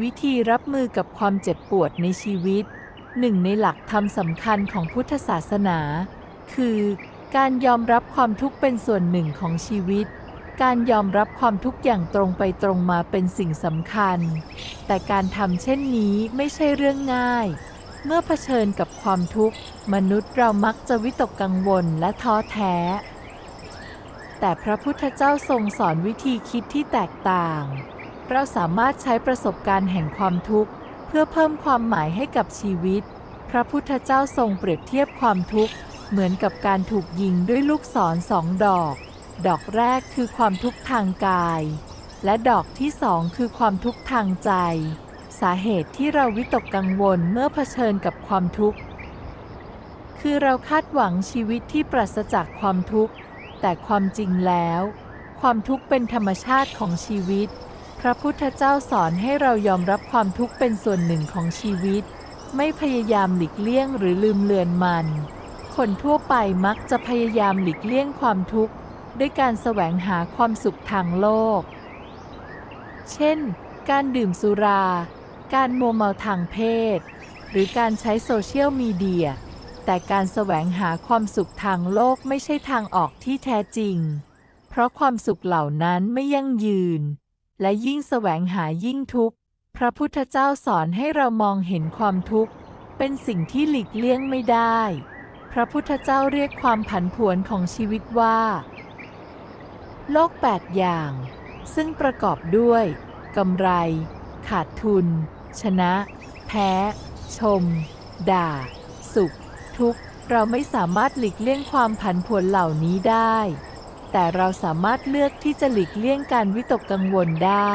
วิธีรับมือกับความเจ็บปวดในชีวิต หนึ่งในหลักธรรมสำคัญของพุทธศาสนา คือการยอมรับความทุกข์เป็นส่วนหนึ่งของชีวิต การยอมรับความทุกข์อย่างตรงไปตรงมาเป็นสิ่งสำคัญ แต่การทำเช่นนี้ไม่ใช่เรื่องง่าย เมื่อเผชิญกับความทุกข์ มนุษย์เรามักจะวิตกกังวลและท้อแท้ แต่พระพุทธเจ้าทรงสอนวิธีคิดที่แตกต่าง เราสามารถใช้ประสบการณ์แห่งความทุกข์ เพื่อเพิ่มความหมายให้กับชีวิต พระพุทธเจ้าทรงเปรียบเทียบความทุกข์ เหมือนกับการถูกยิงด้วยลูกศรสองดอก ดอกแรกคือความทุกข์ทางกาย และดอกที่สองคือความทุกข์ทางใจ สาเหตุที่เราวิตกกังวลเมื่อเผชิญกับความทุกข์ คือเราคาดหวังชีวิตที่ปราศจากความทุกข์ แต่ความจริงแล้ว ความทุกข์เป็นธรรมชาติของชีวิต พระพุทธเจ้าสอนให้เรายอมรับความทุกข์เป็นส่วนหนึ่งของชีวิต ไม่พยายามหลีกเลี่ยงหรือลืมเลือนมัน คนทั่วไปมักจะพยายามหลีกเลี่ยงความทุกข์ ด้วยการแสวงหาความสุขทางโลก เช่น การดื่มสุรา การมัวเมาทางเพศ หรือการใช้โซเชียลมีเดีย แต่การแสวงหาความสุขทางโลกไม่ใช่ทางออกที่แท้จริง เพราะความสุขเหล่านั้นไม่ยั่งยืน และยิ่งแสวงหายิ่งทุกข์ พระพุทธเจ้าสอนให้เรามองเห็นความทุกข์ เป็นสิ่งที่หลีกเลี่ยงไม่ได้ พระพุทธเจ้าเรียกความผันผวนของชีวิตว่า โลกแปดอย่าง ซึ่งประกอบด้วยกำไร ขาดทุน ชนะ แพ้ ชม ด่า สุข ทุกข์ เราไม่สามารถหลีกเลี่ยงความผันผวนเหล่านี้ได้ แต่เราสามารถเลือกที่จะหลีกเลี่ยงการวิตกกังวลได้